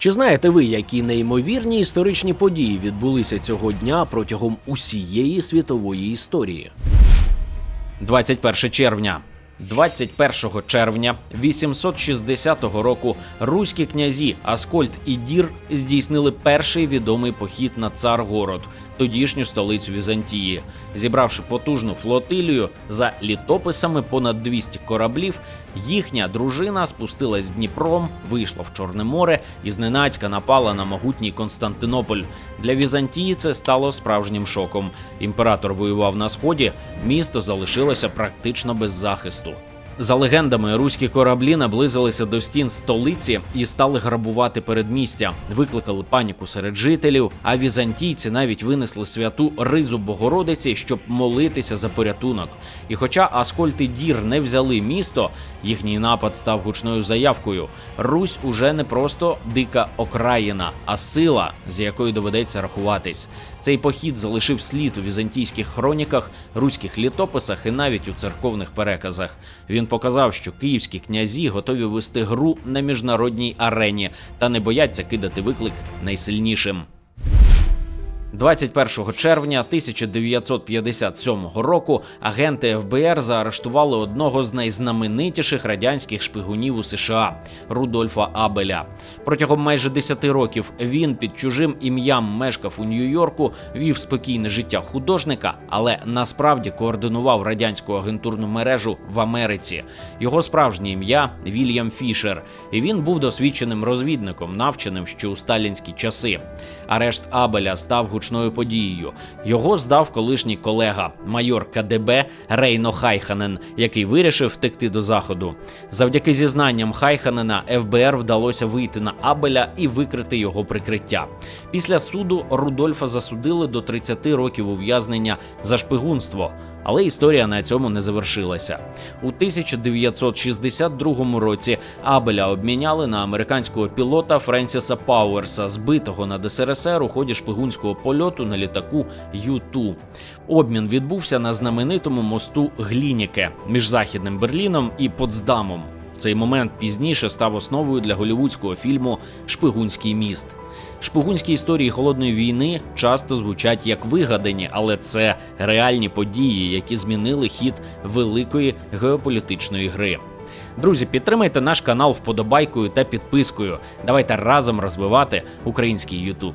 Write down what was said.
Чи знаєте ви, які неймовірні історичні події відбулися цього дня протягом усієї світової історії? 21 червня. 21 червня 860 року руські князі Аскольд і Дір здійснили перший відомий похід на Царгород, тодішню столицю Візантії. Зібравши потужну флотилію за літописами понад 200 кораблів, їхня дружина спустилась з Дніпром, вийшла в Чорне море і зненацька напала на могутній Константинополь. Для Візантії це стало справжнім шоком. Імператор воював на сході, місто залишилося практично без захисту. За легендами, руські кораблі наблизилися до стін столиці і стали грабувати передмістя, викликали паніку серед жителів. А візантійці навіть винесли святу ризу Богородиці, щоб молитися за порятунок. І хоча Аскольд і Дір не взяли місто, їхній напад став гучною заявкою. Русь уже не просто дика окраїна, а сила, з якою доведеться рахуватись. Цей похід залишив слід у візантійських хроніках, руських літописах і навіть у церковних переказах. Він показав, що київські князі готові вести гру на міжнародній арені та не бояться кидати виклик найсильнішим. 21 червня 1957 року агенти ФБР заарештували одного з найзнаменитіших радянських шпигунів у США Рудольфа Абеля. Протягом майже 10 років він під чужим ім'ям мешкав у Нью-Йорку, вів спокійне життя художника, але насправді координував радянську агентурну мережу в Америці. Його справжнє ім'я Вільям Фішер, і він був досвідченим розвідником, навченим ще у сталінські часи. Арешт Абеля став гучною подією. Його здав колишній колега, майор КДБ Рейно Хайханен, який вирішив втекти до заходу. Завдяки зізнанням Хайханена ФБР вдалося вийти на Абеля і викрити його прикриття. Після суду Рудольфа засудили до 30 років ув'язнення за шпигунство. Але історія на цьому не завершилася. У 1962 році Абеля обміняли на американського пілота Френсіса Пауерса, збитого над СРСР у ході шпигунського польоту на літаку Ю-2. Обмін відбувся на знаменитому мосту Глініке між західним Берліном і Потсдамом. Цей момент пізніше став основою для голівудського фільму Шпигунський міст. Шпигунські історії холодної війни часто звучать як вигадані, але це реальні події, які змінили хід великої геополітичної гри. Друзі, підтримайте наш канал вподобайкою та підпискою. Давайте разом розвивати український Ютуб.